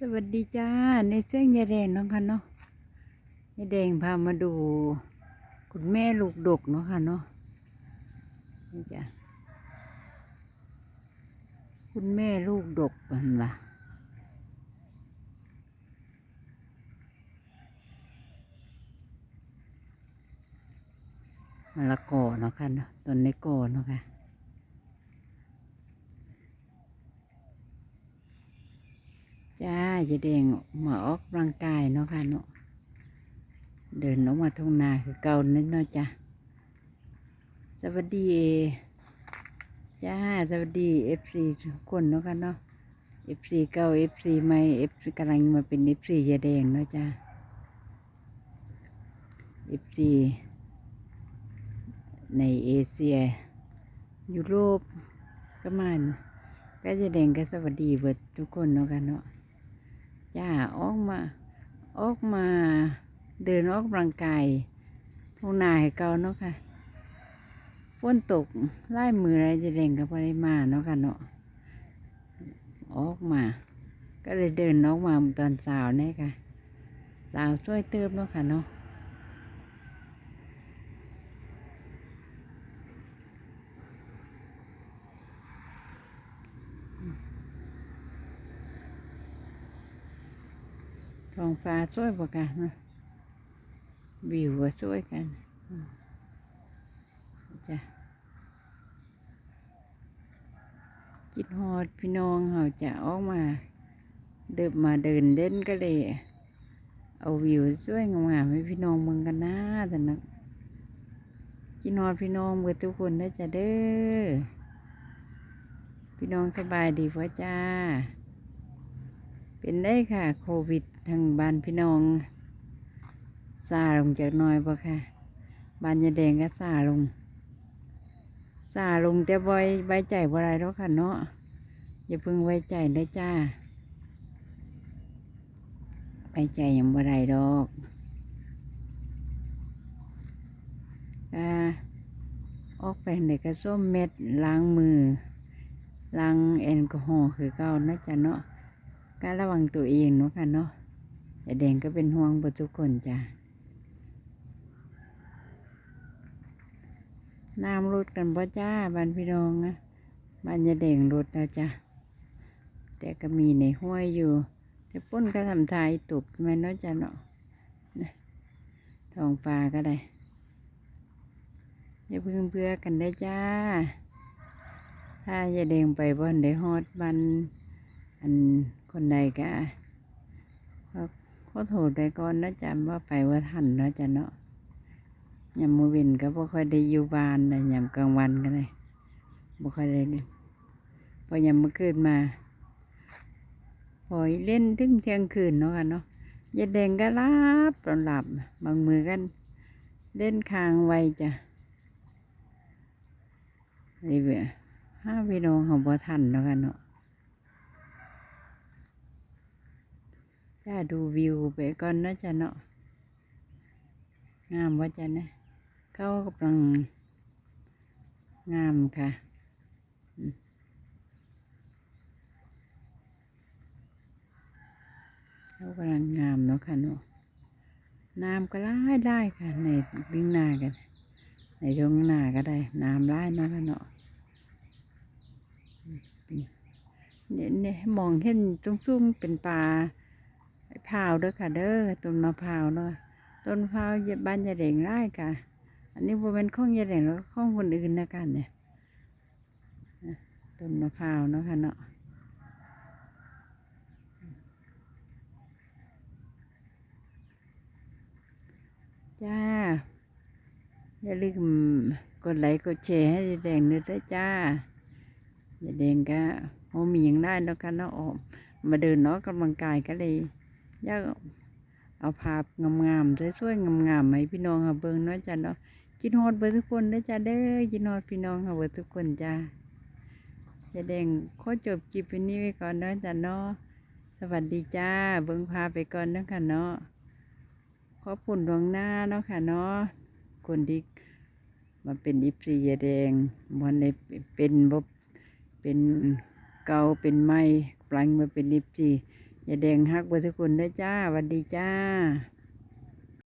สวัสดีจ้า ในเสื้อยายแดงเนาะค่ะเนาะยายแดงพามาดู คุณแม่ลูกดกเนาะค่ะเนาะนี่จ้ะคุณแม่ลูกดกกันว่ะมะละกอเนาะค่ะเนาะต้นในกอเนาะค่ะ จ้ายายแดงมาออกกำลังกายเนาะค่ะเนาะเดินออกมาทุ่งนาคือเก่านั่นเนาะจ้ะสวัสดีจ้าสวัสดีเอฟซีทุกคนเนาะค่ะเนาะเอฟซีเก่าเอฟซีใหม่เอฟซีกำลังมาเป็นเอฟซียายแดงเนาะจ้าเอฟซีในเอเชียยุโรปก็มันก็ยายแดงก็สวัสดีเบิดทุกคนเนาะค่ะเนาะ จ้าออกมา ออกมา เดินออกกำลังกายพวกนายเก่าเนาะค่ะฝนตกไล่มืออะไรจะเด่งกับอะไรมาเนาะค่ะเนาะออกมา ก็เลยเดินออกมาตอนสาวเนี่ยค่ะสาวช่วยเติมเนาะค่ะเนาะ ท้องฟ้าสวยประกันนะวิวก็สวยกันจ้ะคิดฮอดพี่น้องเขาจะออกมา เดินมาเดินเล่นก็เลย เอาวิวสวยงามๆให้พี่น้องเมืองกันนะแต่นะคิดฮอดพี่น้องเมื่อทุกคนนะจ๊ะเด้อพี่น้องสบายดีพ่อจ้า เป็นได้ค่ะ โควิด ทางบ้านพี่น้องซาลงจากน้อยบ่ค่ะบ้านยาแดงก็ซาลงซาลงแต่บ่อยไว้ใจบ่ได้แล้วค่ะเนาะอย่าเพิ่งไว้ใจนะจ้าไว้ใจยังบ่ได้ดอกอ่าออกไปไหนก็ส้มเม็ดล้างมือล้างแอลกอฮอล์คือเก่านะจ๊ะเนาะการระวังตัวเองเนาะค่ะเนาะ ยาแดงก็เป็นห่วงบทุกคนจ้ะน้ำรดกันบ่จ้าบ้านพี่น้องนะบ้านยาแดงรดแล้วจ้ะแต่ก็มีในห้วยอยู่ แต่ป้นก็ทำทายตกแม่นเนาะจ้ะเนาะท้องฟ้าก็ได้อย่าเพิ่งเบื่อกันได้จ้า ถ้ายาแดงไปบ้านได้ฮอดบ้านอันคนใดก็ก็ อโทษไปก่อนนะจ๊ะว่าไปว่าทันเนาะจ๊ะเนาะยามมือว้นก็บ่ค่อยได้อยู่บ้านนะยามกลางวันก็เลยบ่ค่อยได้เล่นพอยามมื้อคืนมาพอยเล่นถึงเที่ยงคืนเนาะค่ะเนาะยายแดงก็รับตอนหลับบางมือกันเล่นคางไว้จ้ะรีเวห้าพี่น้องของบ่ทันเนาะค่ะเนาะ จ้าดูวิวไปก่อนนะจ๊ะเนาะงามว่าจ๊ะนะเขากำลังงามค่ะเขากำลังงามเนาะค่ะเนาะน้ำก็ไล่ได้ค่ะ ในวิ่งนากัน ในท้องนาก็ได้น้ำไล่เนาะค่ะเนาะเนี่ยเนี่ยมองเห็นจุ้งๆเป็นปลา พร้าวเด้อค่ะ เด้อต้นมะพร้าวเนาะต้นมะพร้าวบ้านยายแดงไร่ค่ะ อันนี้บ่เป็นของยายแดงแล้วของคนอื่นนะกันเนี่ยต้นมะพร้าวเนาะค่ะเนาะจ้า อย่าลืมกดไลค์กดแชร์ให้ยายแดงด้วยนะจ้ายายแดงก็โอ้มีอย่างได้แล้วกันเนาะออกมาเดินเนาะกำลังกายก็เลย อยากเอาภาพงามๆสวยๆงามๆให้พี่น้องเขาเบิ่งเนาะจ้ะเนาะกินฮอดเบิดทุกคนนะจ้ะเด้อกินฮอดพี่น้องเขาเบิดทุกคนจ้าจะแดงขอจบคลิปวันนี้ไว้ก่อนเนาะจ้ะเนาะสวัสดีจ้า เบิ่งพาไปก่อนเนาะค่ะเนาะขอบคุณดวงหน้าเนาะค่ะเนาะคนที่มาเป็นอิปซียาแดงวันในเป็นบบเป็นเกาเป็นไม้ปลังมาเป็นอิปซี อย่าแดงฮักเบอร์ทุกคนด้จ้าวันดีจ้า